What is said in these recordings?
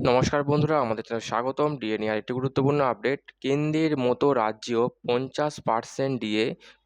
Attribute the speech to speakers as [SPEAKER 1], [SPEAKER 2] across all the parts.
[SPEAKER 1] নমস্কার বন্ধুরা, আমাদের চ্যানেল স্বাগতম। ডিএ নিয়ে আরেকটি গুরুত্বপূর্ণ আপডেট কেন্দ্রের মতো রাজ্যেও পঞ্চাশ পার্সেন্ট দিয়ে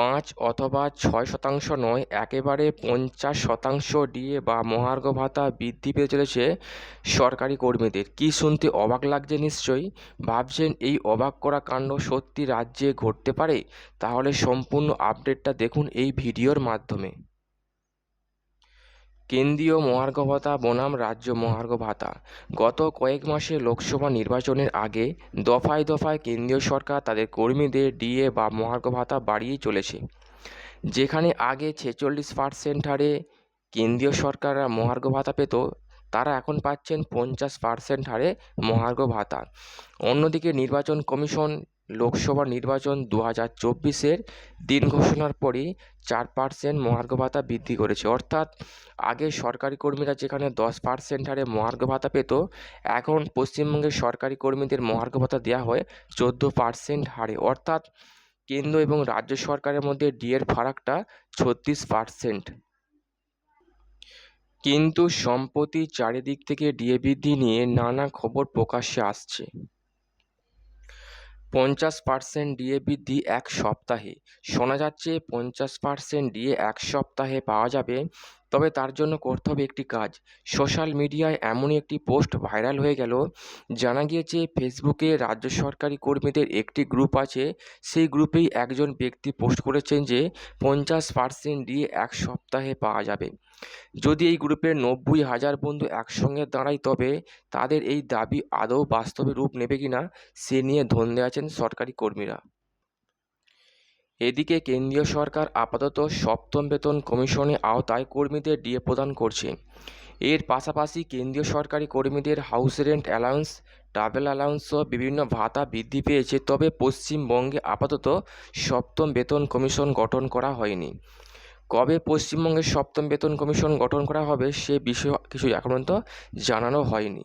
[SPEAKER 1] পাঁচ অথবা ছয় শতাংশ নয়, একেবারে পঞ্চাশ শতাংশ ডিএ বা মহার্ঘ ভাতা বৃদ্ধি পেয়ে চলেছে সরকারি কর্মীদের। কি শুনতে অবাক লাগছে নিশ্চয়ই? ভাবছেন এই অবাক করা কাণ্ড সত্যি রাজ্যে ঘটতে পারে? তাহলে সম্পূর্ণ আপডেটটা দেখুন এই ভিডিওর মাধ্যমে। কেন্দ্রীয় মহার্ঘ ভাতা বনাম রাজ্য মহার্ঘ ভাতা গত কয়েক মাসে লোকসভা নির্বাচনের আগে দফায় দফায় কেন্দ্রীয় সরকার তাদের কর্মীদের ডিএ বা মহার্ঘ ভাতা বাড়িয়ে চলেছে। যেখানে আগে ছেচল্লিশ পার্সেন্ট হারে কেন্দ্রীয় সরকাররা মহার্ঘ ভাতা পেত, তারা এখন পাচ্ছেন পঞ্চাশ পার্সেন্ট হারে মহার্ঘ ভাতা অন্যদিকে নির্বাচন কমিশন লোকসভা নির্বাচন দু হাজার চব্বিশের দিন ঘোষণার পরই চার পার্সেন্ট মহার্ঘ ভাতা বৃদ্ধি করেছে। অর্থাৎ আগে সরকারি কর্মীরা যেখানে দশ পার্সেন্ট হারে মহার্ঘ ভাতা পেত, এখন পশ্চিমবঙ্গের সরকারি কর্মীদের মহার্ঘ ভাতা দেওয়া হয় চোদ্দ পার্সেন্ট হারে। অর্থাৎ কেন্দ্র এবং রাজ্য সরকারের মধ্যে ডিএর ফারাকটা ছত্রিশ পার্সেন্ট কিন্তু সম্প্রতি চারিদিক থেকে ডিএ বৃদ্ধি নিয়ে নানা খবর প্রকাশ্যে আসছে। পঞ্চাশ পার্সেন্ট ডিএ বৃদ্ধি এক সপ্তাহে। শোনা যাচ্ছে পঞ্চাশ পার্সেন্ট ডিএ এক সপ্তাহে পাওয়া যাবে। তবে তার জন্য করতে হবে একটি কাজ। সোশ্যাল মিডিয়ায় এমনই একটি পোস্ট ভাইরাল হয়ে গেল, জানা গিয়েছে ফেসবুকে রাজ্য সরকারি কর্মীদের একটি গ্রুপ আছে, সেই গ্রুপেই একজন ব্যক্তি পোস্ট করেছেন যে পঞ্চাশ পার্সেন্ট দিয়ে এক সপ্তাহে পাওয়া যাবে। যদি এই গ্রুপের নব্বই হাজার বন্ধু একসঙ্গে দাঁড়ায়, তবে তাদের এই দাবি আদৌ বাস্তবে রূপ নেবে কিনা, সে নিয়ে ধন্দে আছেন সরকারি কর্মীরা। এদিকে কেন্দ্রীয় সরকার আপাতত সপ্তম বেতন কমিশনের আওতায় কর্মীদের ডিএ প্রদান করছে। এর পাশাপাশি কেন্দ্রীয় সরকারি কর্মীদের house rent allowance, travel allowance সহ বিভিন্ন ভাতা বৃদ্ধি পেয়েছে, তবে পশ্চিমবঙ্গে আপাতত সপ্তম বেতন কমিশন গঠন করা হয়নি। কবে পশ্চিমবঙ্গের সপ্তম বেতন কমিশন গঠন করা হবে সে বিষয়ে কিছু এখন পর্যন্ত জানানো হয়নি।